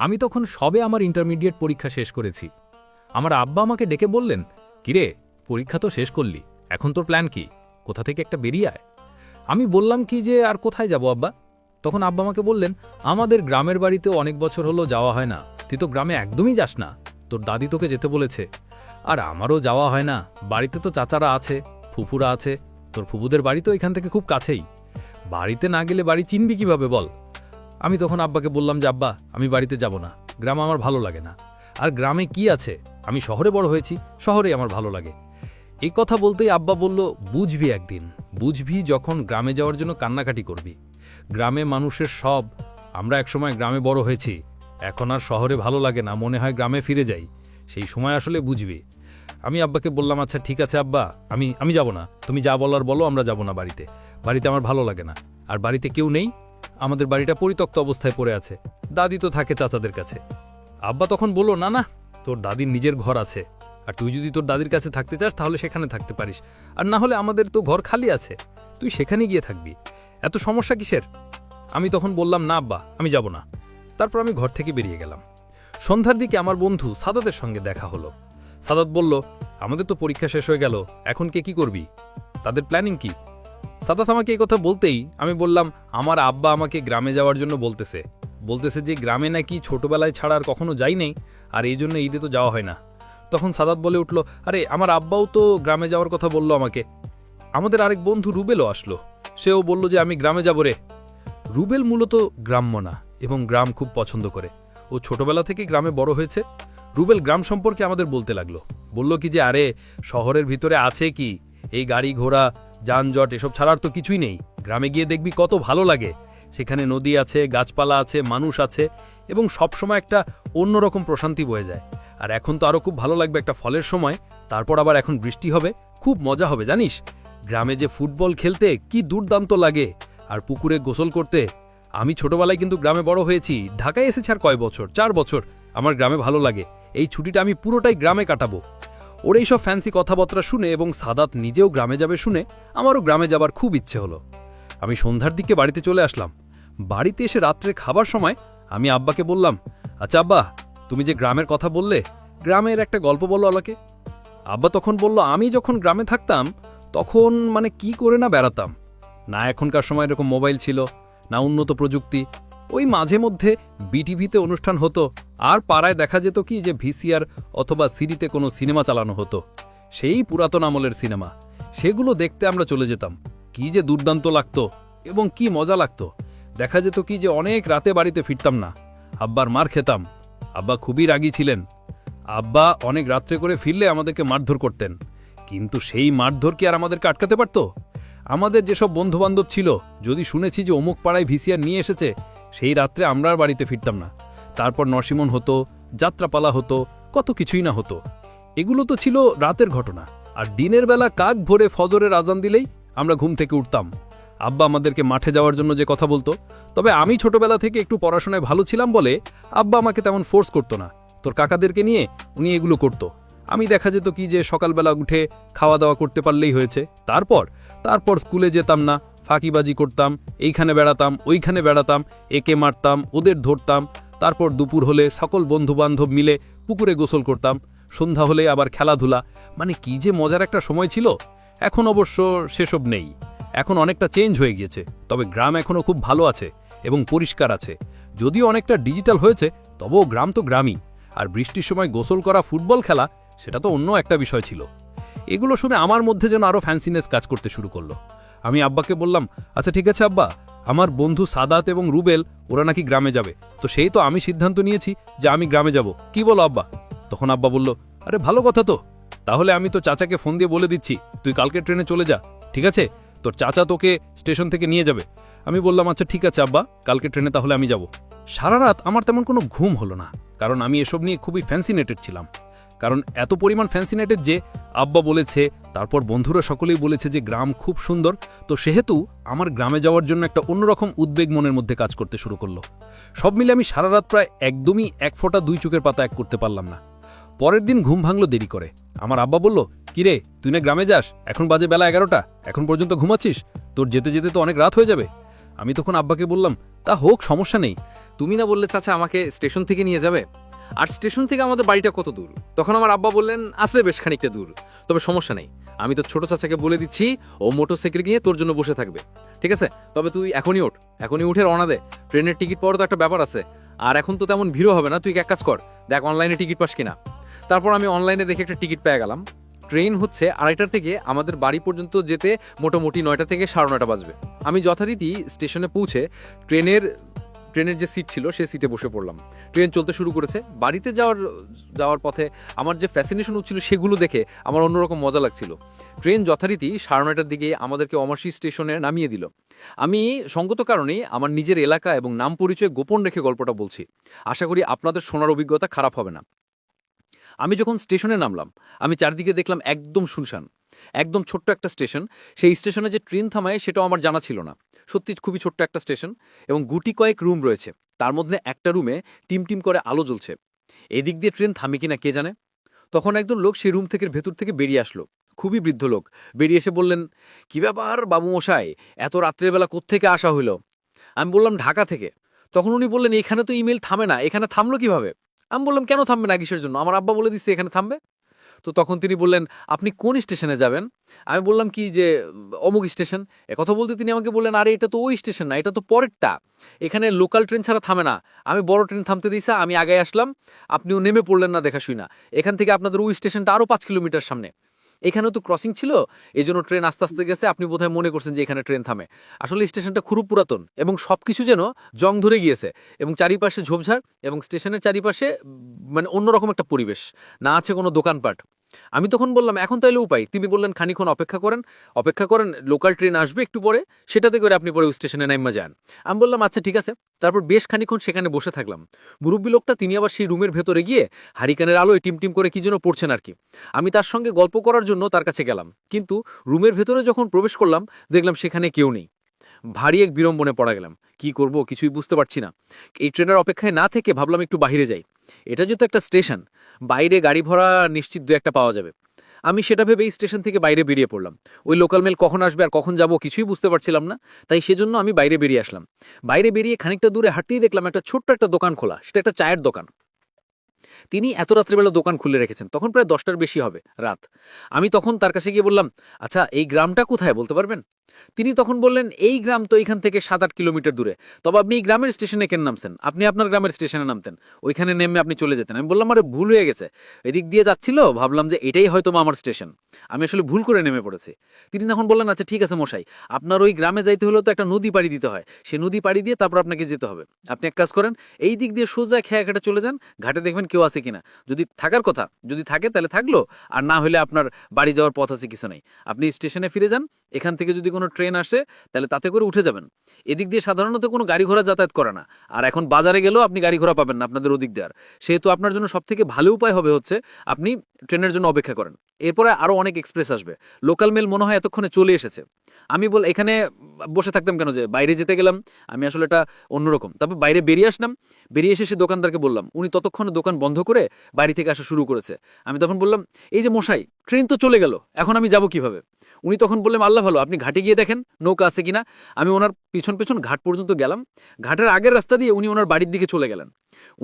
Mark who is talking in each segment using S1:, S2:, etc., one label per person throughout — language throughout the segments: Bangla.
S1: আমি তখন সবে আমার ইন্টারমিডিয়েট পরীক্ষা শেষ করেছি। আমার আব্বা আমাকে ডেকে বললেন, কিরে, পরীক্ষা তো শেষ করলি, এখন তোর প্ল্যান কি? কোথা থেকে একটা বেরিয়ে আয়? আমি বললাম, কি যে আর কোথায় যাব আব্বা? তখন আব্বা আমাকে বললেন, আমাদের গ্রামের বাড়িতেও অনেক বছর হলো যাওয়া হয় না, তুই তো গ্রামে একদমই যাস না, তোর দাদি তোকে যেতে বলেছে। আর আমারও যাওয়া হয় না, বাড়িতে তো চাচারা আছে, ফুফুরা আছে, তোর ফুফুদের বাড়ি তো এখান থেকে খুব কাছেই। বাড়িতে না গেলে বাড়ি চিনবি কীভাবে বল? আমি তখন আব্বাকে বললাম যে, আব্বা, আমি বাড়িতে যাব না। গ্রাম আমার ভালো লাগে না। আর গ্রামে কি আছে? আমি শহরে বড় হয়েছি শহরে আমার ভালো লাগে। এই কথা বলতেই আব্বা বলল, বুঝবি একদিন, বুঝবি যখন গ্রামে যাওয়ার জন্য কান্নাকাটি করবি। গ্রামে মানুষের সব, আমরা একসময় গ্রামে বড় হয়েছি, এখন আর শহরে ভালো লাগে না, মনে হয় গ্রামে ফিরে যাই। সেই সময় আসলে বুঝবি। আমি আব্বাকে বললাম আচ্ছা ঠিক আছে আব্বা, আমি আমি যাব না। তুমি যা বলার বলো, আমরা যাব না বাড়িতে। বাড়িতে আমার ভালো লাগে না। আর বাড়িতে কেউ নেই? আমাদের বাড়িটা পরিত্যক্ত অবস্থায় পড়ে আছে। দাদি তো থাকে চাচাদের কাছে। আব্বা তখন বলল, না না, তোর দাদির নিজের ঘর আছে। আর তুই যদি তোর দাদির কাছে থাকতে চাস, তাহলে সেখানে থাকতে পারিস। আর না হলে আমাদের তো ঘর খালি আছে। তুই সেখানে গিয়ে থাকবি। এত সমস্যা কিসের? আমি তখন বললাম, না, আব্বা, আমি যাব না। তারপর আমি ঘর থেকে বেরিয়ে গেলাম। সন্ধ্যার দিকে আমার বন্ধু সাদাতের সঙ্গে দেখা হলো। সাদাত বলল, আমাদের তো পরীক্ষা শেষ হয়ে গেল, এখন কে কি করবি? তাদের প্ল্যানিং কি? সাদাত আমাকে এই কথা বলতেই আমি বললাম, আমার আব্বা আমাকে গ্রামে যাওয়ার জন্য বলতেছে। বলতেছে যে, গ্রামে নাকি ছোটবেলায় ছাড়া আর কখনো যাই নেই, আর এই জন্য ঈদে তো যাওয়া হয় না। তখন সাদাত বলে উঠল, আরে, আমার আব্বাও তো গ্রামে যাওয়ার কথা বলল আমাকে। আমাদের আরেক বন্ধু রুবেলও আসলো। সেও বলল যে, আমি গ্রামে যাব রে। রুবেল মূলত গ্রাম্য না, এবং গ্রাম খুব পছন্দ করে। ও ছোটবেলা থেকে গ্রামে বড় হয়েছে। রুবেল গ্রাম সম্পর্কে আমাদের বলতে লাগল। বলল কি যে, আরে, শহরের ভিতরে আছে কি? এই গাড়ি ঘোড়া যানজট, এসব ছাড়ার তো কিছুই নেই। গ্রামে গিয়ে দেখবি কত ভালো লাগে। সেখানে নদী আছে, গাছপালা আছে, মানুষ আছে এবং সবসময় একটা অন্যরকম প্রশান্তি বয়ে যায়। আর এখন তো আরও খুব ভালো লাগবে একটা ফলের সময়, তারপর আবার এখন বৃষ্টি হবে, খুব মজা হবে, জানিস? গ্রামে যে ফুটবল খেলতে কি দুর্দান্ত লাগে, আর পুকুরে গোসল করতে। আমি ছোটবেলায় কিন্তু গ্রামে বড় হয়েছি, ঢাকায় এসেছি আর কয় বছর? চার বছর। আমার গ্রামে ভালো লাগে। এই ছুটিটা আমি পুরোটাই গ্রামে কাটাবো। ওর এইসব ফ্যান্সি কথাবার্তা শুনে এবং সাদাত নিজেও গ্রামে যাবে শুনে আমারও গ্রামে যাবার খুব ইচ্ছে হলো। আমি সন্ধ্যার দিকে বাড়িতে চলে আসলাম। বাড়িতে এসে রাত্রে খাবার সময় আমি আব্বাকে বললাম আচ্ছা আব্বা, তুমি যে গ্রামের কথা বললে, গ্রামের একটা গল্প বলো আলাকে। আব্বা তখন বলল, আমি যখন গ্রামে থাকতাম, তখন মানে কি করে না বেড়াতাম? না এখনকার সময় এরকম মোবাইল ছিল, না উন্নত প্রযুক্তি ওই মাঝে মধ্যে বিটিভিতে অনুষ্ঠান হতো, আর পাড়ায় দেখা যেত কি যে ভিসিআর অথবা সিডিতে কোনো সিনেমা চালানো হতো। সেই পুরাতন আমলের সিনেমা। সেগুলো দেখতে আমরা চলে যেতাম। কি যে দুর্দান্ত লাগতো এবং কি মজা লাগতো। দেখা যেত কি যে অনেক রাতে বাড়িতে ফিরতাম না। আব্বার মার খেতাম। আব্বা খুবই রাগী ছিলেন। আব্বা অনেক রাত্রে করে ফিরলে আমাদেরকে মারধর করতেন। কিন্তু সেই মারধর কি আর আমাদেরকে আটকাতে পারত? আমাদের যেসব বন্ধুবান্ধব ছিল, যদি শুনেছি যে অমুক পাড়ায় ভিসিআর নিয়ে এসেছে সেই রাত্রে আমরা আর বাড়িতে ফিরতাম না। তারপর নরসিমন হতো, যাত্রাপালা হতো, কত কিছুই না হতো। এগুলো তো ছিল রাতের ঘটনা। আর দিনের বেলা কাক ভোরে ফজরের আজান দিলেই আমরা ঘুম থেকে উঠতাম। আব্বা আমাদেরকে মাঠে যাওয়ার জন্য যে কথা বলতো, তবে আমি ছোটবেলা থেকে একটু পড়াশোনায় ভালো ছিলাম বলে আব্বা আমাকে তেমন ফোর্স করতো না। তোর কাকাদেরকে নিয়ে উনি এগুলো করতো। আমি দেখা যেত কি যে সকালবেলা উঠে খাওয়া দাওয়া করতে পারলেই হয়েছে। তারপর তারপর স্কুলে যেতাম না ফাঁকিবাজি করতাম, এইখানে বেড়াতাম, ওইখানে বেড়াতাম, একে মারতাম, ওদের ধরতাম, তারপর দুপুর হলে সকল বন্ধুবান্ধব মিলে পুকুরে গোসল করতাম, সন্ধ্যা হলে আবার খেলাধুলা। মানে কি যে মজার একটা সময় ছিল? এখন অবশ্য সেসব নেই। এখন অনেকটা চেঞ্জ হয়ে গিয়েছে, তবে গ্রাম এখনও খুব ভালো আছে এবং পরিষ্কার আছে। যদিও অনেকটা ডিজিটাল হয়েছে, তবুও গ্রাম তো গ্রামই। আর বৃষ্টির সময় গোসল করা ফুটবল খেলা, সেটা তো অন্য একটা বিষয় ছিল। এগুলো শুনে আমার মধ্যে যেন আরও ফ্যান্সিনেস কাজ করতে শুরু করল। আমি আব্বাকে বললাম আচ্ছা ঠিক আছে আব্বা, আমার বন্ধু সাদাত এবং রুবেল, ওরা নাকি গ্রামে যাবে। তো সেই তো আমি সিদ্ধান্ত নিয়েছি যে আমি গ্রামে যাব। কি বলো আব্বা? তখন আব্বা বলল, আরে, ভালো কথা তো। তাহলে আমি তো চাচাকে ফোন দিয়ে বলে দিচ্ছি। তুই কালকে ট্রেনে চলে যা, ঠিক আছে? তোর চাচা তোকে স্টেশন থেকে নিয়ে যাবে। আমি বললাম আচ্ছা ঠিক আছে আব্বা, কালকে ট্রেনে তাহলে আমি যাব। সারা রাত আমার তেমন কোনো ঘুম হলো না, কারণ আমি এসব নিয়ে খুবই ফ্যান্সিনেটেড ছিলাম। কারণ এত পরিমাণ ফ্যান্সি ফ্যান্সিনেটেড যে আব্বা বলেছে, তারপর বন্ধুরা সকলেই বলেছে যে গ্রাম খুব সুন্দর। তো সেহেতু আমার গ্রামে যাওয়ার জন্য একটা অন্যরকম উদ্বেগ মনের মধ্যে কাজ করতে শুরু করল। সব মিলে আমি সারা রাত প্রায় একদমই এক ফোঁটা দুই চোখের পাতা এক করতে পারলাম না। পরের দিন ঘুম ভাঙলো দেরি করে। আমার আব্বা বলল কিরে তুই না গ্রামে যাস? এখন বাজে বেলা এগারোটা। এখন পর্যন্ত ঘুমাচ্ছিস? তোর যেতে যেতে তো অনেক রাত হয়ে যাবে। আমি তখন আব্বাকে বললাম, তা হোক, সমস্যা নেই। তুমি না বললে চাচা আমাকে স্টেশন থেকে নিয়ে যাবে? আর স্টেশন থেকে আমাদের বাড়িটা কত দূর? তখন আমার আব্বা বললেন, আছে বেশ খানিকটা দূর। তবে সমস্যা নেই। আমি তো ছোট চাচাকে বলে দিচ্ছি, ও মোটরসাইকেল গিয়ে তোর জন্য বসে থাকবে। ঠিক আছে? তবে তুই এখনই ওঠ। এখনই উঠে রওনা দে। ট্রেনের টিকিট পাওয়ার তো একটা ব্যাপার আছে। আর এখন তো তেমন ভিড়ও হবে না। তুই এক কাজ কর। দেখ অনলাইনে টিকিট পাস কিনা। তারপর আমি অনলাইনে দেখে একটা টিকিট পেয়ে গেলাম। ট্রেন হচ্ছে আড়াইটার থেকে আমাদের বাড়ি পর্যন্ত যেতে মোটামুটি নয়টা থেকে সাড়ে নয়টা বাজবে। আমি যথারীতি স্টেশনে পৌঁছে ট্রেনের ট্রেনের যে সিট ছিল, সেই সিটে বসে পড়লাম। ট্রেন চলতে শুরু করেছে। বাড়িতে যাওয়ার যাওয়ার পথে আমার যে ফ্যাসিনেশন হচ্ছিল সেগুলো দেখে আমার অন্যরকম মজা লাগছিল। ট্রেন যথারীতি সাড়ে নয়টার দিকে আমাদেরকে অমাসি স্টেশনে নামিয়ে দিল। আমি সঙ্গত কারণেই আমার নিজের এলাকা এবং নাম পরিচয় গোপন রেখে গল্পটা বলছি। আশা করি আপনাদের শোনার অভিজ্ঞতা খারাপ হবে না। আমি যখন স্টেশনে নামলাম, আমি চারদিকে দেখলাম একদম শুনশান। একদম ছোট্ট একটা স্টেশন। সেই স্টেশনে যে ট্রেন থামায় সেটাও আমার জানা ছিল না। সত্যি খুবই ছোট্ট একটা স্টেশন এবং গুটি কয়েক রুম রয়েছে। তার মধ্যে একটা রুমে টিম টিম করে আলো জ্বলছে। এদিক দিয়ে ট্রেন থামে কিনা কে জানে? তখন একজন লোক সেই রুম থেকে ভেতর থেকে বেরিয়ে আসলো। খুবই বৃদ্ধ লোক। বেরিয়ে এসে বললেন, কি ব্যাপার বাবু মশাই এত রাত্রেবেলা কোত্থেকে আসা হইল? আমি বললাম, ঢাকা থেকে। তখন উনি বললেন, এখানে তো ইমেল থামে না। এখানে থামলো কীভাবে? আমি বললাম, কেন থামবে না কিসের জন্য? আমার আব্বা বলে দিচ্ছে এখানে থামবে। তো তখন তিনি বললেন, আপনি কোন স্টেশনে যাবেন? আমি বললাম, কি যে, অমুক স্টেশন। কথা বলতে তিনি আমাকে বললেন, আরে, এটা তো ওই স্টেশন না, এটা তো পরেরটা। এখানে লোকাল ট্রেন ছাড়া থামে না। আমি বড় ট্রেন থামতে দিয়েছি আমি আগে আসলাম। আপনিও নেমে পড়লেন না দেখা শুই না। এখান থেকে আপনাদের ওই স্টেশনটা আরও পাঁচ কিলোমিটার সামনে। এখানেও তো ক্রসিং ছিল এই জন্য ট্রেন আস্তে আস্তে গেছে। আপনি বোধহয় মনে করছেন যে এখানে ট্রেন থামে। আসলে স্টেশনটা খুব পুরাতন এবং সব কিছু যেন জং ধরে গিয়েছে এবং চারিপাশে ঝোপঝাড় এবং স্টেশনের চারিপাশে মানে অন্যরকম একটা পরিবেশ। না আছে কোনো দোকানপাট। আমি তখন বললাম, এখন তাইলে উপায়। তিনি বললেন খানিক্ষণ অপেক্ষা করেন অপেক্ষা করেন লোকাল ট্রেন আসবে একটু পরে, সেটাতে করে আপনি পরে স্টেশনে নাইমা যান। আমি বললাম আচ্ছা ঠিক আছে। তারপর বেশ খানিক্ষণ সেখানে বসে থাকলাম। মুরব্বী লোকটা তিনি আবার সেই রুমের ভেতরে গিয়ে হারিকানের আলোয় টিম টিম করে কি যেন পড়ছেন আর কি। আমি তার সঙ্গে গল্প করার জন্য তার কাছে গেলাম, কিন্তু রুমের ভেতরে যখন প্রবেশ করলাম, দেখলাম সেখানে কেউ নেই। ভারী এক বিড়ম্বনে পড়া গেলাম। কি করব, কিছুই বুঝতে পারছি না। এই ট্রেনের অপেক্ষায় না থেকে ভাবলাম একটু বাহিরে যাই। এটা যেহেতু একটা স্টেশন, বাইরে গাড়ি ভরা নিশ্চিত দু একটা পাওয়া যাবে। আমি সেটা ভেবে এই স্টেশন থেকে বাইরে বেরিয়ে পড়লাম। ওই লোকাল মেল কখন আসবে আর কখন যাব কিছুই বুঝতে পারছিলাম না, তাই সেজন্য আমি বাইরে বেরিয়ে আসলাম। বাইরে বেরিয়ে খানিকটা দূরে হাঁটতেই দেখলাম একটা ছোট্ট একটা দোকান খোলা, সেটা একটা চায়ের দোকান। তিনি এত রাত্রেবেলা দোকান খুলে রেখেছেন, তখন প্রায় দশটার বেশি হবে রাত। আমি তখন তার কাছে গিয়ে বললাম আচ্ছা এই গ্রামটা কোথায় বলতে পারবেন? তিনি তখন বললেন, এই গ্রাম তো এখান থেকে সাত আট কিলোমিটার দূরে। তবে আপনি এই গ্রামের স্টেশনে কেন নামছেন? আপনি আপনার গ্রামের স্টেশনে নামতেন। ওইখানে নেমে আপনি চলে যেতেন। আমি বললাম, আরে, ভুল হয়ে গেছে। এদিক দিয়ে যাচ্ছিল, ভাবলাম যে এটাই হয়তো আমার স্টেশন। আমি আসলে ভুল করে নেমে পড়েছি। তিনি তখন বললেন আচ্ছা ঠিক আছে মশাই, আপনার ওই গ্রামে যাইতে হলেও তো একটা নদী পাড়ি দিতে হয়। সে নদী পাড়ি দিয়ে তারপর আপনাকে যেতে হবে। আপনি এক কাজ করেন, এই দিক দিয়ে সোজা খেয়া ঘাটে চলে যান, ঘাটে দেখবেন কেউ আছে কিনা? যদি থাকার কথা, যদি থাকে তাহলে থাকল, আর না হলে আপনার বাড়ি যাওয়ার পথ আছে কিছু নেই। আপনি স্টেশনে ফিরে যান, এখান থেকে যদি কোনো ট্রেন আসে, তাহলে তাতে করে উঠে যাবেন। এদিক দিয়ে সাধারণত কোনো গাড়ি ঘোড়া যাতায়াত করে না। আর এখন বাজারে গেলেও আপনি গাড়ি ঘোড়া পাবেন না আপনাদের ওদিক দেওয়ার সেহেতু আপনার জন্য সব থেকে ভালো উপায় হবে হচ্ছে, আপনি ট্রেনের জন্য অপেক্ষা করেন। এরপরে আরও অনেক এক্সপ্রেস আসবে। লোকাল মেল মনে হয় এতক্ষণে চলে এসেছে। আমি বল, এখানে বসে থাকতাম কেন যে, বাইরে যেতে গেলাম, আমি আসলে এটা অন্যরকম। তারপর বাইরে বেরিয়ে আসলাম, বেরিয়ে এসে সে দোকানদারকে বললাম, উনি ততক্ষণে দোকান বন্ধ করে বাড়ি থেকে আসা শুরু করেছে। আমি তখন বললাম, এই যে মশাই, ট্রেন তো চলে গেল, এখন আমি যাব কীভাবে? উনি তখন বললেন, আল্লাহ ভালো, আপনি ঘাটে গিয়ে দেখেন, নৌকা আছে কিনা? আমি ওনার পিছন পেছন ঘাট পর্যন্ত গেলাম। ঘাটের আগের রাস্তা দিয়ে উনি ওনার বাড়ির দিকে চলে গেলেন।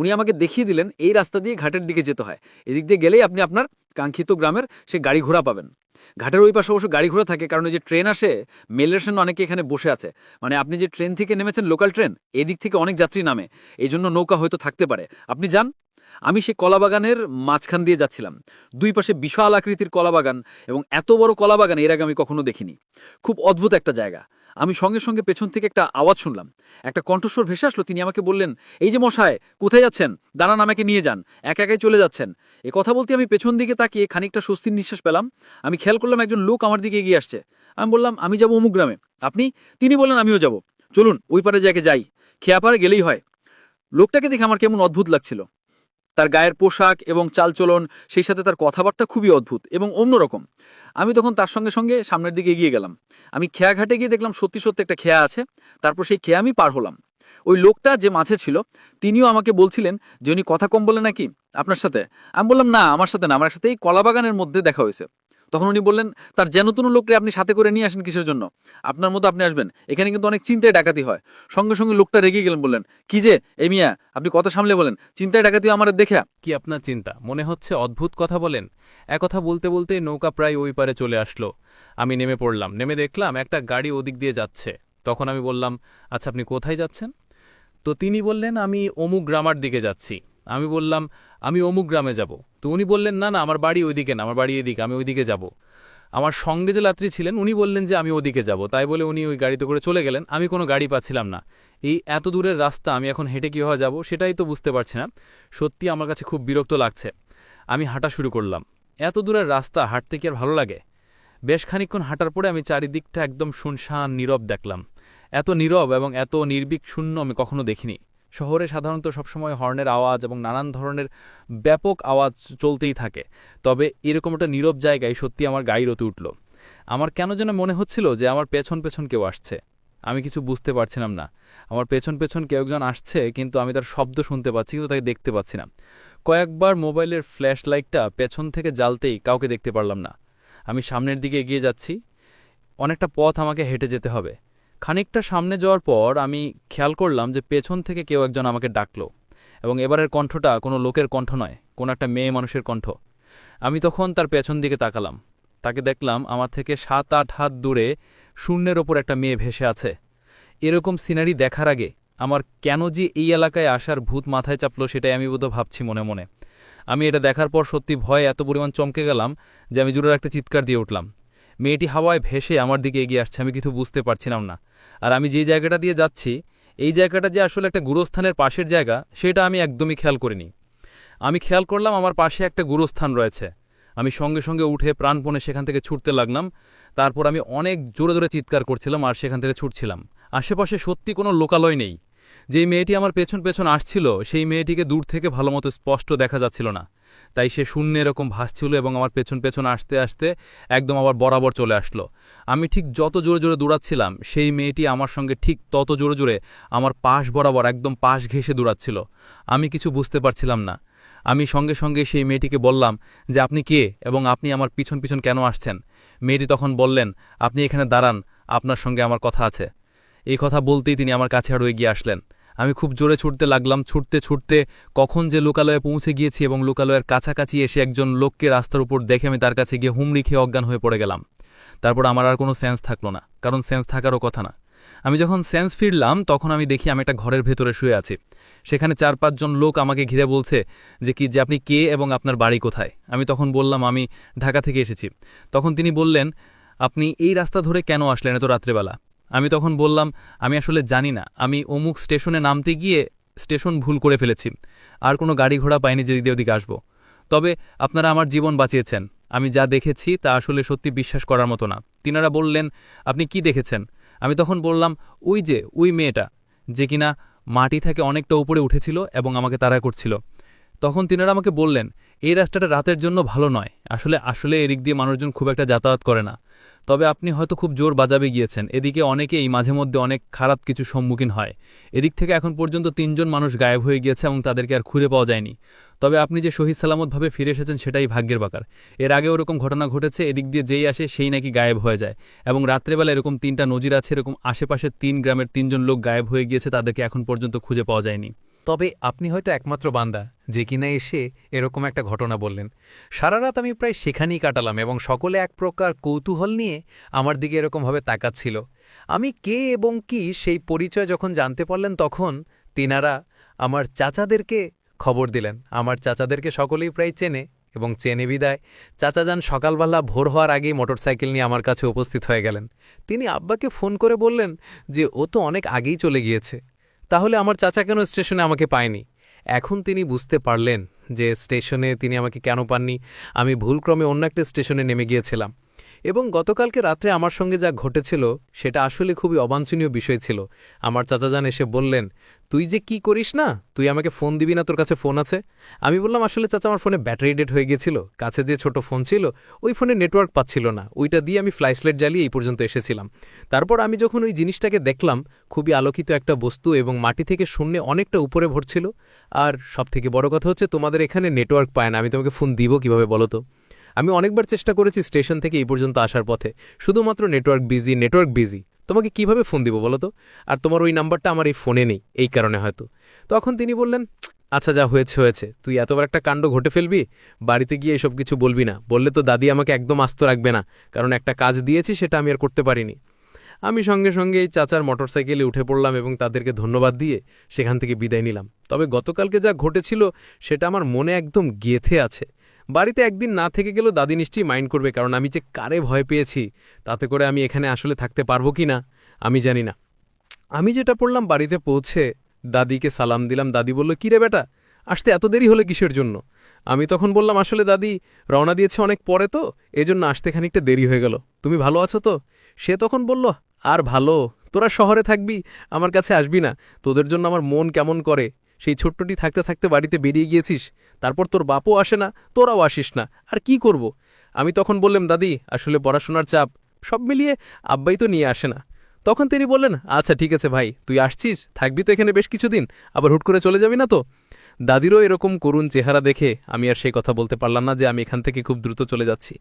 S1: উনি আমাকে দেখিয়ে দিলেন, এই রাস্তা দিয়ে ঘাটের দিকে যেতে হয়। এদিক দিয়ে গেলেই আপনি আপনার কাঙ্ক্ষিত গ্রামের সে গাড়ি ঘোড়া পাবেন। ঘাটের ওই পাশে অবশ্য গাড়ি ঘোড়া থাকে, কারণ ওই যে ট্রেন আসে মেলের জন্য অনেকে এখানে বসে আছে। মানে আপনি যে ট্রেন থেকে নেমেছেন লোকাল ট্রেন, এদিক থেকে অনেক যাত্রী নামে এই জন্য নৌকা হয়তো থাকতে পারে। আপনি যান। আমি সেই কলাবাগানের মাঝখান দিয়ে যাচ্ছিলাম। দুই পাশে বিশাল আকৃতির কলাবাগান এবং এত বড় কলাবাগান এর আগে আমি কখনো দেখিনি। খুব অদ্ভুত একটা জায়গা। আমি সঙ্গে সঙ্গে পেছন থেকে একটা আওয়াজ শুনলাম। একটা কণ্ঠস্বর ভেসে আসলো, তিনি আমাকে বললেন, এই যে মশায়, কোথায় যাচ্ছেন? দাঁড়ান, আমাকে নিয়ে যান। একা একাই চলে যাচ্ছেন। এ কথা বলতে আমি পেছন দিকে তাকিয়ে খানিকটা স্বস্তির নিঃশ্বাস পেলাম। আমি খেয়াল করলাম একজন লোক আমার দিকে এগিয়ে আসছে। আমি বললাম, আমি যাব অমুক গ্রামে। আপনি? তিনি বললেন, আমিও যাব। চলুন, ওই পারে জায়গায় যাই। খেয়াপাড়ে গেলেই হয়। লোকটাকে দেখে আমার কেমন অদ্ভুত লাগছিল। তার গায়ের পোশাক এবং চালচলন, সেই সাথে তার কথাবার্তা খুবই অদ্ভুত এবং অন্যরকম। আমি তখন তার সঙ্গে সঙ্গে সামনের দিকে এগিয়ে গেলাম। আমি খেয়া ঘাটে গিয়ে দেখলাম সত্যি সত্যি একটা খেয়া আছে। তারপর সেই খেয়া আমি পার হলাম। ওই লোকটা যে মাঝে ছিল, তিনিও আমাকে বলছিলেন যে উনি কথা কম বলে নাকি? আপনার সাথে? আমি বললাম, না, আমার সাথে না। আমার সাথে এই কলাবাগানের মধ্যে দেখা হয়েছে।
S2: তখন উনি বললেন, তার যেন কোনো লোককে আপনি সাথে করে নিয়ে আসেন কিসের জন্য? আপনার মতো আপনি আসবেন। এখানে কিন্তু অনেক চিন্তায় ডাকাতি হয়। সঙ্গে সঙ্গে লোকটা রেগে গেলেন, বললেন, কি যে এ মিয়া, আপনি কথা সামলে বলেন। চিন্তায় ডাকাতি আমার দেখা
S3: কি আপনার চিন্তা? মনে হচ্ছে অদ্ভুত কথা বলেন। একথা বলতে বলতে নৌকা প্রায় ওই পারে চলে আসলো। আমি নেমে পড়লাম। নেমে দেখলাম একটা গাড়ি ওদিক দিয়ে যাচ্ছে। তখন আমি বললাম আচ্ছা আপনি কোথায় যাচ্ছেন? তো তিনি বললেন, আমি অমুক গ্রামার দিকে যাচ্ছি। আমি বললাম, আমি অমুক গ্রামে যাব। তো উনি বললেন, না না, আমার বাড়ি ওইদিকে না, আমার বাড়ি এদিকে, আমি ওইদিকে যাব। আমার সঙ্গে যে যাত্রী ছিলেন, উনি বললেন যে, আমি ওদিকে যাব। তাই বলে উনি ওই গাড়িতে করে চলে গেলেন। আমি কোনো গাড়ি পাচ্ছিলাম না। এই এত দূরের রাস্তা, আমি এখন হেঁটে কীভাবে যাব সেটাই তো বুঝতে পারছি না। সত্যি আমার কাছে খুব বিরক্ত লাগছে। আমি হাঁটা শুরু করলাম। এত দূরের রাস্তা, হাঁটতে কি আর ভালো লাগে? বেশ খানিকক্ষণ হাঁটার পরে আমি চারিদিকটা একদম শুনশান, নীরব দেখলাম। এত নীরব এবং এত নির্বিক শূন্য আমি কখনো দেখিনি। শহরে সাধারণত সবসময় হর্নের আওয়াজ এবং নানান ধরনের ব্যাপক আওয়াজ চলতেই থাকে। তবে এরকম একটা নীরব জায়গায় সত্যি আমার গায়ে রতে উঠল। আমার কেন যেন মনে হচ্ছিল যে আমার পেছন পেছন কেউ আসছে। আমি কিছু বুঝতে পারছিলাম না। আমার পেছন পেছন কেউ একজন আসছে, কিন্তু আমি তার শব্দ শুনতে পাচ্ছি, কিন্তু তাকে দেখতে পাচ্ছি না। কয়েকবার মোবাইলের ফ্ল্যাশ লাইটটা পেছন থেকে জ্বালতেই কাউকে দেখতে পারলাম না। আমি সামনের দিকে এগিয়ে যাচ্ছি। অনেকটা পথ আমাকে হেঁটে যেতে হবে। খানিকটা সামনে যাওয়ার পর আমি খেয়াল করলাম যে পেছন থেকে কেউ একজন আমাকে ডাকলো এবং এবারের কণ্ঠটা কোনো লোকের কণ্ঠ নয়, কোনো একটা মেয়ে মানুষের কণ্ঠ। আমি তখন তার পেছন দিকে তাকালাম। তাকে দেখলাম আমার থেকে সাত, আট হাত দূরে শূন্যের ওপর একটা মেয়ে ভেসে আছে। এরকম সিনারি দেখার আগে আমার কেন যে এই এলাকায় আসার ভূত মাথায় চাপলো সেটাই আমি বোধ ভাবছি মনে মনে। আমি এটা দেখার পর সত্যি ভয়ে এত পরিমাণ চমকে গেলাম যে আমি জোরে একটা চিৎকার দিয়ে উঠলাম। মেয়েটি হাওয়ায় ভেসে আমার দিকে এগিয়ে আসছে, আমি কিছু বুঝতে পারছিলাম না। আর আমি যে জায়গাটা দিয়ে যাচ্ছি, এই জায়গাটা যে আসলে একটা গুরুস্থানের পাশের জায়গা, সেটা আমি একদমই খেয়াল করিনি। আমি খেয়াল করলাম আমার পাশে একটা গুরুস্থান রয়েছে। আমি সঙ্গে সঙ্গে উঠে প্রাণপণে সেখান থেকে ছুটতে লাগলাম। তারপর আমি অনেক জোরে জোরে চিৎকার করছিলাম আর সেখান থেকে ছুটছিলাম। আশেপাশে সত্যি কোনো লোকালয় নেই। যেই মেয়েটি আমার পেছন পেছন আসছিল, সেই মেয়েটিকে দূর থেকে ভালোমতো স্পষ্ট দেখা যাচ্ছিল না। তাই সে শূন্য এরকম ভাসছিল এবং আমার পেছন পেছন আসতে আসতে একদম আবার বরাবর চলে আসলো। আমি ঠিক যত জোরে জোরে দৌড়াচ্ছিলাম, সেই মেয়েটি আমার সঙ্গে ঠিক তত জোরে জোরে আমার পাশ বরাবর একদম পাশ ঘেঁষে দৌড়াচ্ছিল। আমি কিছু বুঝতে পারছিলাম না। আমি সঙ্গে সঙ্গে সেই মেয়েটিকে বললাম যে, আপনি কে এবং আপনি আমার পিছন পিছন কেন আসছেন? মেয়েটি তখন বললেন, আপনি এখানে দাঁড়ান, আপনার সঙ্গে আমার কথা আছে। এই কথা বলতেই তিনি আমার কাছে আরও এগিয়ে আসলেন। আমি খুব জোরে ছুটতে লাগলাম, ছুটতে ছুটতে কখন যে লোকালয়ে পৌঁছে গিয়েছি এবং লোকালয়ের কাছাকাছি এসে একজন লোককে রাস্তার উপর দেখে আমি তার কাছে গিয়ে হুমড়ি খেয়ে অজ্ঞান হয়ে পড়ে গেলাম। তারপর আমার আর কোনো সেন্স থাকল না, কারণ সেন্স থাকারও কথা না। আমি যখন সেন্স ফিরলাম, তখন আমি দেখি আমি একটা ঘরের ভেতরে শুয়ে আছি। সেখানে চার পাঁচজন লোক আমাকে ঘিরে বলছে যে কি, যে আপনি কে এবং আপনার বাড়ি কোথায়? আমি তখন বললাম, আমি ঢাকা থেকে এসেছি। তখন তিনি বললেন, আপনি এই রাস্তা ধরে কেন আসলেন এত রাত্রেবেলা? আমি তখন বললাম, আমি আসলে জানি না। আমি অমুক স্টেশনে নামতে গিয়ে স্টেশন ভুল করে ফেলেছি। আর কোনো গাড়ি ঘোড়া পাইনি যে দিকে ওদিকে আসব। তবে আপনারা আমার জীবন বাঁচিয়েছেন। আমি যা দেখেছি তা আসলে সত্যি বিশ্বাস করার মতো না। তিনারা বললেন, আপনি কি দেখেছেন? আমি তখন বললাম, ওই যে, ওই মেয়েটা, যে কিনা মাটি থেকে অনেকটা উপরে উঠেছিল এবং আমাকে তাড়া করছিল। তখন তিনারা আমাকে বললেন এই রাস্তাটা রাতের জন্য ভালো নয়। আসলে আসলে এদিক দিয়ে মানুষজন খুব একটা যাতায়াত করে না। তবে আপনি হয়তো খুব জোর বাজাবে গিয়েছেন। এদিকে অনেকেই মাঝে মধ্যে অনেক খারাপ কিছু সম্মুখীন হয়। এদিক থেকে এখন পর্যন্ত তিনজন মানুষ গায়েব হয়ে গিয়েছে এবং তাদেরকে আর খুঁজে পাওয়া যায়নি। তবে আপনি যে শহীদ সালামতভাবে ফিরে এসেছেন সেটাই ভাগ্যের বাকার। এর আগে ওরকম ঘটনা ঘটেছে, এদিক দিয়ে যেই আসে সেই নাকি গায়েব হয়ে যায়। এবং রাত্রেবেলা এরকম তিনটা নজির আছে, এরকম আশেপাশে তিন গ্রামের তিনজন লোক গায়েব হয়ে গিয়েছে, তাদেরকে এখন পর্যন্ত খুঁজে পাওয়া যায়নি।
S4: তবে আপনি হয়তো একমাত্র বান্দা যে কিনা এসে এরকম একটা ঘটনা বললেন। সারা রাত আমি প্রায় সেখানেই কাটালাম এবং সকলে এক প্রকার কৌতূহল নিয়ে আমার দিকে এরকমভাবে তাকাচ্ছিল। আমি কে এবং কি সেই পরিচয় যখন জানতে পারলেন তখন তিনারা আমার চাচাদেরকে খবর দিলেন। আমার চাচাদেরকে সকলেই প্রায় চেনে এবং চেনে বিদায়। চাচা যান সকালবেলা ভোর হওয়ার আগেই মোটরসাইকেল নিয়ে আমার কাছে উপস্থিত হয়ে গেলেন। তিনি আব্বাকে ফোন করে বললেন যে, ও তো অনেক আগেই চলে গিয়েছে। তাহলে আমার চাচা কেন স্টেশনে আমাকে পায়নি? এখন তিনি বুঝতে পারলেন যে স্টেশনে তিনি আমাকে কেন পাননি। আমি ভুলক্রমে অন্য একটা স্টেশনে নেমে গিয়েছিলাম। এবং গতকালকে রাত্রে আমার সঙ্গে যা ঘটেছিল, সেটা আসলে খুবই অবাঞ্ছনীয় বিষয় ছিল। আমার চাচাজান এসে বললেন, তুই যে কি করিস না? তুই আমাকে ফোন দিবি না তোর কাছে ফোন আছে? আমি বললাম, আসলে চাচা আমার ফোনে ব্যাটারি ডেট হয়ে গিয়েছিল কাছে যে ছোট ফোন ছিল, ওই ফোনে নেটওয়ার্ক পাচ্ছিল না। ওইটা দিয়ে আমি ফ্লাইসলেট জ্বালিয়ে এই পর্যন্ত এসেছিলাম। তারপর আমি যখন ওই জিনিসটাকে দেখলাম, খুবই আলোকিত একটা বস্তু এবং মাটি থেকে শূন্যে অনেকটা উপরে ভরছিল। আর সবথেকে বড় কথা হচ্ছে, তোমাদের এখানে নেটওয়ার্ক পায় না। আমি তোমাকে ফোন দিব কীভাবে বলো তো?
S3: আমি অনেকবার চেষ্টা করেছি স্টেশন থেকে এই পর্যন্ত আসার পথে। শুধুমাত্র নেটওয়ার্ক বিজি নেটওয়ার্ক বিজি। তোমাকে কীভাবে ফোন দিব বলো তো? আর তোমার ওই নাম্বারটা আমার এই ফোনে নেই, এই কারণে হয়তো। তখন তিনি বললেন আচ্ছা যা হয়েছে হয়েছে। তুই এতবার একটা কাণ্ড ঘটে ফেলবি? বাড়িতে গিয়ে এসব কিছু বলবি না। বললে তো দাদি আমাকে একদম আস্ত রাখবে না, কারণ একটা কাজ দিয়েছি সেটা আমি আর করতে পারিনি। আমি সঙ্গে সঙ্গে এই চাচার মোটরসাইকেলে উঠে পড়লাম এবং তাদেরকে ধন্যবাদ দিয়ে সেখান থেকে বিদায় নিলাম। তবে গতকালকে যা ঘটেছিল সেটা আমার মনে একদম গেথে আছে। বাড়িতে একদিন না থেকে গেলেও দাদি নিশ্চয়ই মাইন্ড করবে, কারণ আমি যে কারে ভয় পেয়েছি, তাতে করে আমি এখানে আসলে থাকতে পারব কি না, আমি জানি না। আমি যেটা পড়লাম বাড়িতে পৌঁছে দাদিকে সালাম দিলাম। দাদি বলল, কী রে বেটা, আসতে এত দেরি হলে কিসের জন্য? আমি তখন বললাম, আসলে দাদি রওনা দিয়েছে অনেক পরে তো, এজন্য আসতে খানিকটা দেরি হয়ে গেল। তুমি ভালো আছো তো? সে তখন বলল, আর ভালো, তোরা শহরে থাকবি, আমার কাছে আসবি না। তোদের জন্য আমার মন কেমন করে? সেই ছোট্টটি থাকতে থাকতে বাড়িতে বেরিয়ে গিয়েছিস তারপর তোর বাপও আসে না, তোরাও আসিস না, আর কি করব? আমি তখন বললাম, দাদি, আসলে পড়াশোনার চাপ। সব মিলিয়ে আব্বাই তো নিয়ে আসে না। তখন তিনি বললেন আচ্ছা ঠিক আছে ভাই, তুই আসছিস? থাকবি তো এখানে বেশ কিছুদিন, আবার হুট করে চলে যাবি না তো? দাদিরও এরকম করুণ চেহারা দেখে আমি আর সেই কথা বলতে পারলাম না যে আমি এখান থেকে খুব দ্রুত চলে যাচ্ছি।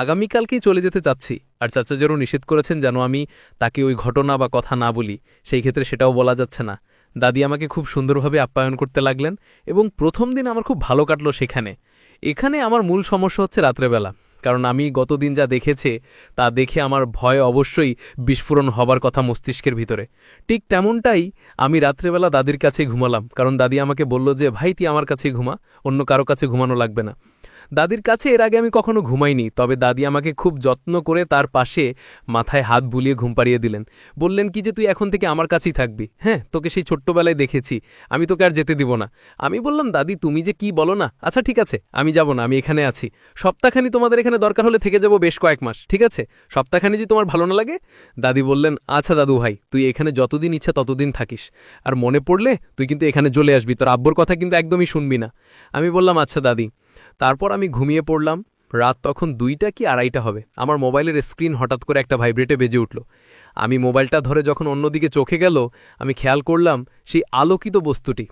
S3: আগামীকালকেই চলে যেতে চাচ্ছি, আর চাচা যেন নিষেধ করেছেন যেন আমি তাকে ওই ঘটনা বা কথা না বলি, সেই ক্ষেত্রে সেটাও বলা যাচ্ছে না। দাদি আমাকে খুব সুন্দরভাবে আপ্যায়ন করতে লাগলেন এবং প্রথম দিন আমার খুব ভালো কাটলো সেখানে। এখানে আমার মূল সমস্যা হচ্ছে রাত্রেবেলা, কারণ আমি গতদিন যা দেখেছে, তা দেখে আমার ভয় অবশ্যই বিস্ফোরণ হবার কথা মস্তিষ্কের ভিতরে। ঠিক তেমনটাই আমি রাত্রেবেলা দাদির কাছে ঘুমালাম, কারণ দাদি আমাকে বলল যে, ভাই, তুই আমার কাছেই ঘুমা, অন্য কারও কাছে ঘুমানো লাগবে না। দাদির কাছে এর আগে আমি কখনো ঘুমাইনি, তবে দাদি আমাকে খুব যত্ন করে তার পাশে মাথায় হাত বুলিয়ে ঘুম পাড়িয়ে দিলেন। বললেন, কি যে তুই এখন থেকে আমার কাছেই থাকবি? হ্যাঁ তোকে সেই ছোট্টবেলায় দেখেছি। আমি তোকে আর যেতে দিব না। আমি বললাম, দাদি, তুমি যে কি বলো না? আচ্ছা ঠিক আছে, আমি যাব না, আমি এখানে আছি। সপ্তাহখানি তোমাদের এখানে দরকার হলে থেকে যাব বেশ কয়েক মাস, ঠিক আছে? সপ্তাহখানি যদি তোমার ভালো না লাগে? দাদি বললেন আচ্ছা দাদু ভাই, তুই এখানে যতদিন ইচ্ছা ততদিন থাকিস। আর মনে পড়লে তুই কিন্তু এখানে চলে আসবি, তোর আব্বুর কথা কিন্তু একদমই শুনবি না। আমি বললাম আচ্ছা দাদি। তারপর আমি ঘুমিয়ে পড়লাম। রাত তখন দুইটা কি আড়াইটা হবে? আমার মোবাইলের স্ক্রিন হঠাৎ করে একটা ভাইব্রেটে বেজে উঠল। আমি মোবাইলটা ধরে যখন অন্যদিকে চোখে গেল, আমি খেয়াল করলাম সেই আলোকিত বস্তুটি।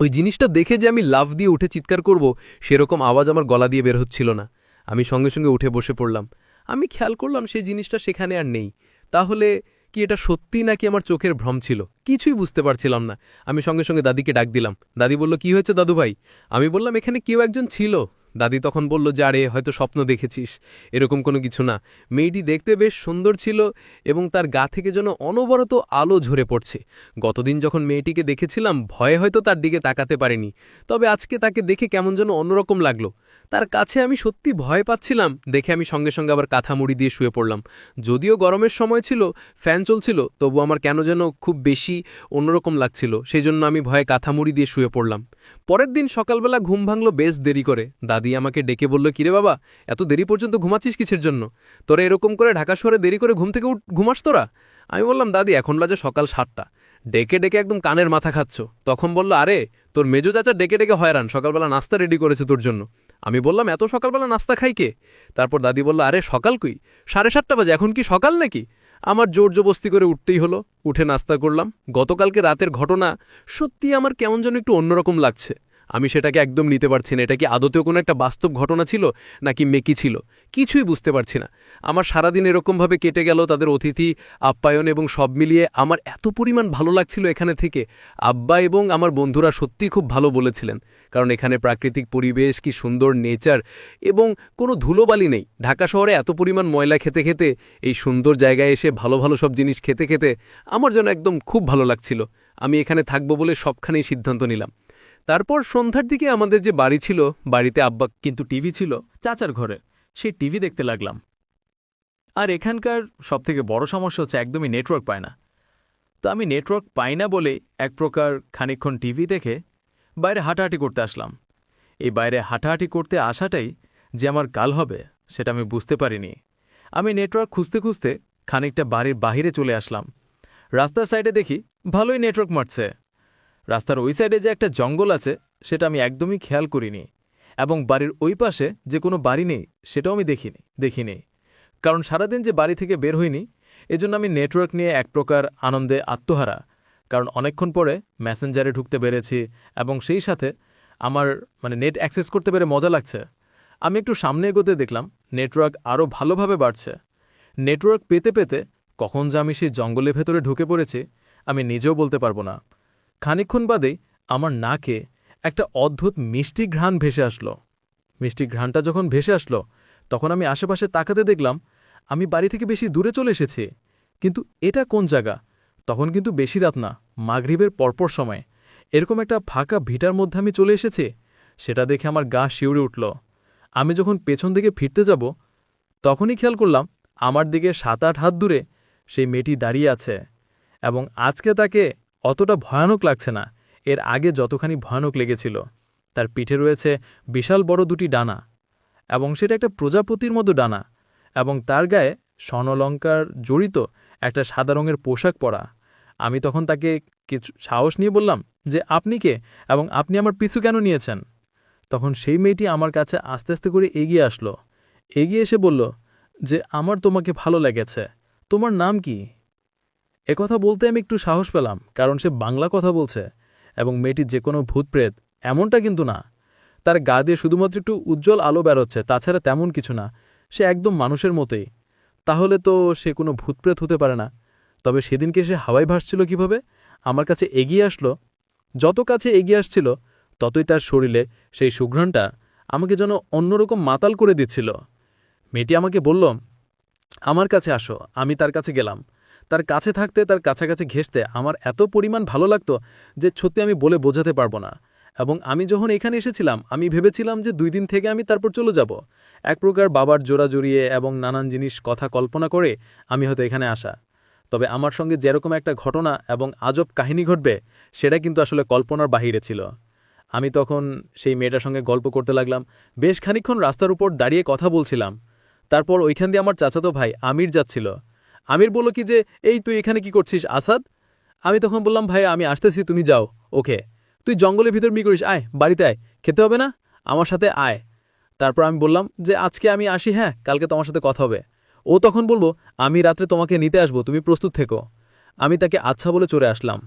S3: ওই জিনিসটা দেখে যে আমি লাভ দিয়ে উঠে চিৎকার করব, সেরকম আওয়াজ আমার গলা দিয়ে বের হচ্ছিল না। আমি সঙ্গে সঙ্গে উঠে বসে পড়লাম। আমি খেয়াল করলাম সেই জিনিসটা সেখানে আর নেই। তাহলে কি এটা সত্যি নাকি আমার চোখের ভ্রম ছিল? কিছুই বুঝতে পারছিলাম না। আমি সঙ্গে সঙ্গে দাদিকে ডাক দিলাম। দাদি বলল, কি হয়েছে দাদু ভাই? আমি বললাম, এখানে কেউ একজন ছিল। দাদি তখন বলল, যে আরে, হয়তো স্বপ্ন দেখেছিস। এরকম কোনো কিছু না। মেয়েটি দেখতে বেশ সুন্দর ছিল এবং তার গা থেকে যেন অনবরত আলো ঝরে পড়ছে। গতদিন যখন মেয়েটিকে দেখেছিলাম, ভয়ে হয়তো তার দিকে তাকাতে পারিনি। তবে আজকে তাকে দেখে কেমন যেন অন্যরকম লাগল। তার কাছে আমি সত্যি ভয় পাচ্ছিলাম। দেখে আমি সঙ্গে সঙ্গে আবার কাঁথা মুড়ি দিয়ে শুয়ে পড়লাম। যদিও গরমের সময় ছিল, ফ্যান চলছিল, তবু আমার কেন যেন খুব বেশি অন্যরকম লাগছিল। সেই জন্য আমি ভয়ে কাঁথা মুড়ি দিয়ে শুয়ে পড়লাম। পরের দিন সকালবেলা ঘুম ভাঙলো বেশ দেরি করে। দাদি আমাকে ডেকে বলল, কিরে বাবা, এত দেরি পর্যন্ত ঘুমাচ্ছিস কিসের জন্য? তোরা এরকম করে ঢাকা শহরে দেরি করে ঘুম থেকে উঠ ঘুমাস তোরা? আমি বললাম, দাদি, এখন বাজে সকাল সাতটা। ডেকে ডেকে একদম কানের মাথা খাচ্ছ। তখন বলল, আরে, তোর মেজো চাচা ডেকে ডেকে হয়রান। সকালবেলা নাস্তা রেডি করেছে তোর জন্য। আমি বললাম, এত সকালবেলা নাস্তা খাই কে? তারপর দাদি বলল, আরে, সকাল কুই? সাড়ে সাতটা বাজে, এখন কি সকাল নাকি? আমার জোর জবস্তি করে উঠতেই হলো, উঠে নাস্তা করলাম। গতকালকে রাতের ঘটনা সত্যি আমার কেমন যেন একটু অন্যরকম লাগছে। আমি সেটাকে একদম নিতে পারছি না। এটা কি আদতেও কোনো একটা বাস্তব ঘটনা ছিল, নাকি মেকি ছিল? কিছুই বুঝতে পারছি না। আমার সারাদিন এরকমভাবে কেটে গেল তাদের অতিথি, আপ্যায়ন এবং সব মিলিয়ে আমার এত পরিমাণ ভালো লাগছিল এখানে থেকে। আব্বা এবং আমার বন্ধুরা সত্যিই খুব ভালো বলেছিলেন, কারণ এখানে প্রাকৃতিক পরিবেশ, কি সুন্দর নেচার এবং কোনো ধুলোবালি নেই। ঢাকা শহরে এত পরিমাণ ময়লা খেতে খেতে, এই সুন্দর জায়গায় এসে ভালো ভালো সব জিনিস খেতে খেতে আমার যেন একদম খুব ভালো লাগছিল। আমি এখানে থাকব বলে সবখানেই সিদ্ধান্ত নিলাম। তারপর সন্ধ্যার দিকে আমাদের যে বাড়ি ছিল, বাড়িতে আব্বা কিন্তু টিভি ছিল, চাচার ঘরে। সেই টিভি দেখতে লাগলাম। আর এখানকার সবথেকে বড় সমস্যা হচ্ছে একদমই নেটওয়ার্ক পায় না। তো আমি নেটওয়ার্ক পাই না বলে এক প্রকার খানিকক্ষণ টিভি দেখে বাইরে হাঁটাহাঁটি করতে আসলাম। এই বাইরে হাঁটাহাঁটি করতে আসাটাই যে আমার কাল হবে, সেটা আমি বুঝতে পারিনি। আমি নেটওয়ার্ক খুঁজতে খুঁজতে খানিকটা বাড়ির বাহিরে চলে আসলাম। রাস্তার সাইডে দেখি ভালোই নেটওয়ার্ক মারছে। রাস্তার ওই সাইডে যে একটা জঙ্গল আছে, সেটা আমি একদমই খেয়াল করিনি। এবং বাড়ির ওই পাশে যে কোনো বাড়ি নেই, সেটাও আমি দেখিনি দেখিনি। কারণ সারাদিন যে বাড়ি থেকে বের হইনি, এজন্য আমি নেটওয়ার্ক নিয়ে এক প্রকার আনন্দে আত্মহারা। কারণ অনেকক্ষণ পরে মেসেঞ্জারে ঢুকতে পেরেছি এবং সেই সাথে আমার মানে নেট অ্যাক্সেস করতে পেরে মজা লাগছে। আমি একটু সামনে এগোতে দেখলাম, নেটওয়ার্ক আরও ভালোভাবে বাড়ছে। নেটওয়ার্ক পেতে পেতে কখন যে আমি সেই জঙ্গলের ভেতরে ঢুকে পড়েছি, আমি নিজেও বলতে পারব না। খানিকক্ষণ বাদেই আমার নাকে একটা অদ্ভুত মিষ্টি ঘ্রাণ ভেসে আসলো। মিষ্টি ঘ্রাণটা যখন ভেসে আসলো, তখন আমি আশেপাশে তাকাতে দেখলাম আমি বাড়ি থেকে বেশি দূরে চলে এসেছি। কিন্তু এটা কোন জায়গা? তখন কিন্তু বেশি রাত না, মাগরিবের পরপর সময়। এরকম একটা ফাঁকা ভিটার মধ্যে আমি চলে এসেছি, সেটা দেখে আমার গা শিউরে উঠল। আমি যখন পেছন দিকে ফিরতে যাব, তখনই খেয়াল করলাম আমার দিকে সাত আট হাত দূরে সেই মেয়েটি দাঁড়িয়ে আছে এবং আজকে তাকে অতটা ভয়ানক লাগছে না। এর আগে যতখানি ভয়ানক লেগেছিল। তার পিঠে রয়েছে বিশাল বড় দুটি ডানা এবং সেটা একটা প্রজাপতির মতো ডানা এবং তার গায়ে স্বর্ণলঙ্কার জড়িত একটা সাদা রঙের পোশাক পরা। আমি তখন তাকে কিছু সাহস নিয়ে বললাম যে, আপনি কে এবং আপনি আমার পিছু কেন নিয়েছেন? তখন সেই মেয়েটি আমার কাছে আস্তে আস্তে করে এগিয়ে আসলো। এগিয়ে এসে বলল যে, আমার তোমাকে ভালো লেগেছে। তোমার নাম কি? একথা বলতে আমি একটু সাহস পেলাম, কারণ সে বাংলা কথা বলছে এবং মেয়েটি যে কোনো ভূতপ্রেত এমনটা কিন্তু না। তার গা দিয়ে শুধুমাত্র একটু উজ্জ্বল আলো বেরোচ্ছে, তাছাড়া তেমন কিছু না। সে একদম মানুষের মতোই। তাহলে তো সে কোনো ভূতপ্রেত হতে পারে না। তবে সেদিনকে সে হাওয়াই ভাসছিল কীভাবে? আমার কাছে এগিয়ে আসলো। যত কাছে এগিয়ে আসছিল, ততই তার শরীরে সেই সুঘ্রাণটা আমাকে যেন অন্যরকম মাতাল করে দিচ্ছিল। মেয়েটি আমাকে বলল, আমার কাছে আসো, আমি তার কাছে গেলাম। তার কাছে থাকতে, তার কাছাকাছি ঘেসতে আমার এত পরিমাণ ভালো লাগতো যে সত্যি আমি বলে বোঝাতে পারব না। এবং আমি যখন এখানে এসেছিলাম, আমি ভেবেছিলাম যে দুই দিন থেকে আমি তারপর চলে যাব। এক প্রকার বাবার জোড়া জড়িয়ে এবং নানান জিনিস কথা কল্পনা করে আমি হয়তো এখানে আসা। তবে আমার সঙ্গে যেরকম একটা ঘটনা এবং আজব কাহিনী ঘটবে, সেটা কিন্তু আসলে কল্পনার বাহিরে ছিল। আমি তখন সেই মেয়েটার সঙ্গে গল্প করতে লাগলাম। বেশ খানিকক্ষণ রাস্তার উপর দাঁড়িয়ে কথা বলছিলাম। তারপর ওইখান দিয়ে আমার চাচাতো ভাই আমির যাচ্ছিল। আমির বলল কি যে, এই তুই এখানে কি করছিস, আসাদ? আমি তখন বললাম, ভাই, আমি আসতেছি, তুমি যাও, ওকে। তুই জঙ্গলের ভিতর মি করিস, আয়, বাড়িতে আয়, খেতে হবে না? আমার সাথে আয়। তারপর আমি বললাম যে, আজকে আমি আসি হ্যাঁ কালকে তোমার সাথে কথা হবে। ও তখন বলব আমি রাত্রে তোমাকে নিতে আসব, তুমি প্রস্তুত থেকো। আমি তাকে আচ্ছা বলে চলে আসলাম।